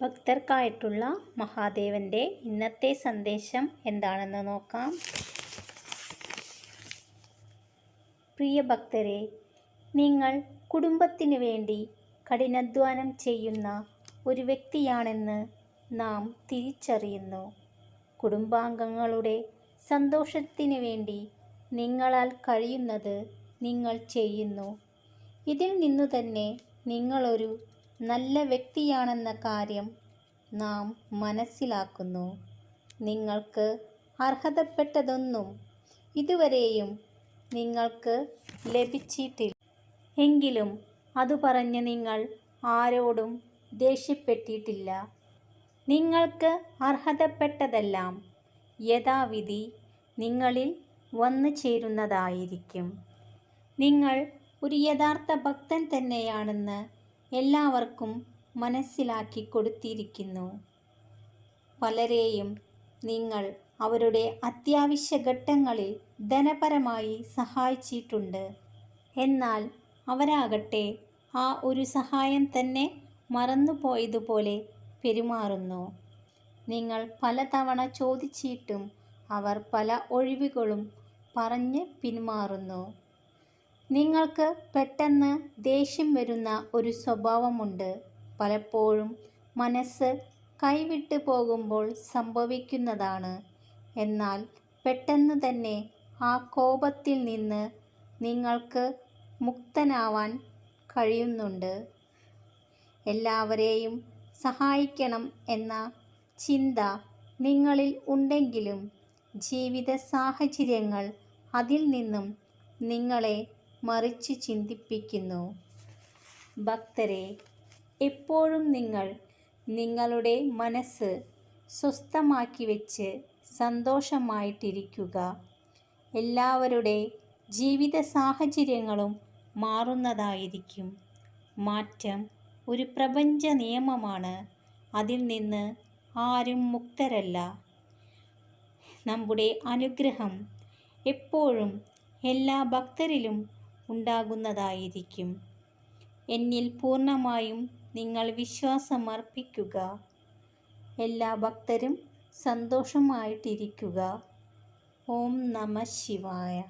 ഭക്തർക്കായിട്ടുള്ള മഹാദേവന്റെ ഇന്നത്തെ സന്ദേശം എന്താണെന്ന് നോക്കാം. പ്രിയ ഭക്തരെ നിങ്ങൾ കുടുംബത്തിന് വേണ്ടി കഠിനാധ്വാനം ചെയ്യുന്ന ഒരു വ്യക്തിയാണെന്ന് നാം തിരിച്ചറിയുന്നു. കുടുംബാംഗങ്ങളുടെ സന്തോഷത്തിന് വേണ്ടി നിങ്ങളാൽ കഴിയുന്നത് നിങ്ങൾ ചെയ്യുന്നു. ഇതിൽ നിന്നു തന്നെ നിങ്ങളൊരു നല്ല വ്യക്തിയാണെന്ന കാര്യം നാം മനസ്സിലാക്കുന്നു. നിങ്ങൾക്ക് അർഹതപ്പെട്ടതൊന്നും ഇതുവരെയും നിങ്ങൾക്ക് ലഭിച്ചിട്ടില്ല. എങ്കിലും അത് പറഞ്ഞ് നിങ്ങൾ ആരോടും ദേഷ്യപ്പെട്ടിട്ടില്ല. നിങ്ങൾക്ക് അർഹതപ്പെട്ടതെല്ലാം യഥാവിധി നിങ്ങളിൽ വന്നു ചേരുന്നതായിരിക്കും. നിങ്ങൾ ഒരു യഥാർത്ഥ ഭക്തൻ തന്നെയാണെന്ന് എല്ലാവർക്കും മനസ്സിലാക്കി കൊടുത്തിരിക്കുന്നു. പലരെയും നിങ്ങൾ അവരുടെ അത്യാവശ്യ ഘട്ടങ്ങളിൽ ധനപരമായി സഹായിച്ചിട്ടുണ്ട്. എന്നാൽ അവരാകട്ടെ ആ ഒരു സഹായം തന്നെ മറന്നുപോയതുപോലെ പെരുമാറുന്നു. നിങ്ങൾ പലതവണ ചോദിച്ചിട്ടും അവർ പല ഒഴിവുകളും പറഞ്ഞ് പിന്മാറുന്നു. നിങ്ങൾക്ക് പെട്ടെന്ന് ദേഷ്യം വരുന്ന ഒരു സ്വഭാവമുണ്ട്. പലപ്പോഴും മനസ്സ് കൈവിട്ട് പോകുമ്പോൾ സംഭവിക്കുന്നതാണ്. എന്നാൽ പെട്ടെന്ന് തന്നെ ആ കോപത്തിൽ നിന്ന് നിങ്ങൾക്ക് മുക്തനാവാൻ കഴിയുന്നുണ്ട്. എല്ലാവരെയും സഹായിക്കണം എന്ന ചിന്ത നിങ്ങളിൽ ഉണ്ടെങ്കിലും ജീവിത സാഹചര്യങ്ങൾ അതിൽ നിന്നും നിങ്ങളെ മറിച്ച് ചിന്തിപ്പിക്കുന്നു. ഭക്തരെ എപ്പോഴും നിങ്ങൾ നിങ്ങളുടെ മനസ്സ് സ്വസ്ഥമാക്കി വെച്ച് സന്തോഷമായിട്ടിരിക്കുക. എല്ലാവരുടെ ജീവിത സാഹചര്യങ്ങളും മാറുന്നതായിരിക്കും. മാറ്റം ഒരു പ്രപഞ്ച നിയമമാണ്. അതിൽ നിന്ന് ആരും മുക്തരല്ല. നമ്മുടെ അനുഗ്രഹം എപ്പോഴും എല്ലാ ഭക്തരിലും ഉണ്ടാകുന്നതായിരിക്കും. എന്നിൽ പൂർണമായും നിങ്ങൾ വിശ്വാസമർപ്പിക്കുക. എല്ലാ ഭക്തരും സന്തോഷമായിട്ടിരിക്കുക. ഓം നമ ശിവായ.